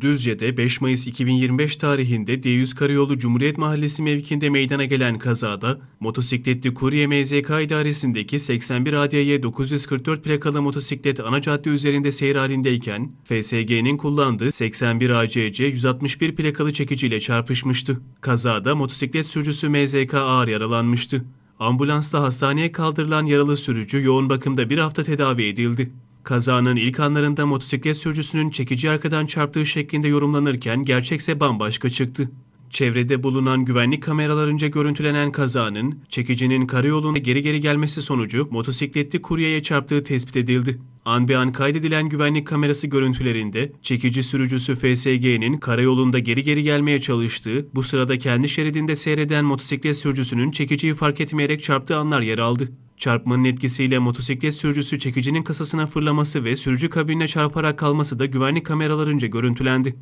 Düzce'de 5 Mayıs 2025 tarihinde D100 Karayolu Cumhuriyet Mahallesi mevkinde meydana gelen kazada motosikletli kurye MZK idaresindeki 81 ADY 944 plakalı motosiklet ana cadde üzerinde seyir halindeyken FSG'nin kullandığı 81 ACC 161 plakalı çekiciyle çarpışmıştı. Kazada motosiklet sürücüsü MZK ağır yaralanmıştı. Ambulansla hastaneye kaldırılan yaralı sürücü yoğun bakımda bir hafta tedavi edildi. Kazanın ilk anlarında motosiklet sürücüsünün çekici arkadan çarptığı şeklinde yorumlanırken gerçekse bambaşka çıktı. Çevrede bulunan güvenlik kameralarınca görüntülenen kazanın çekicinin karayoluna geri geri gelmesi sonucu motosikletli kuryeye çarptığı tespit edildi. An be an kaydedilen güvenlik kamerası görüntülerinde çekici sürücüsü FSG'nin karayolunda geri geri gelmeye çalıştığı, bu sırada kendi şeridinde seyreden motosiklet sürücüsünün çekiciyi fark etmeyerek çarptığı anlar yer aldı. Çarpmanın etkisiyle motosiklet sürücüsü çekicinin kasasına fırlaması ve sürücü kabinine çarparak kalması da güvenlik kameralarınca görüntülendi.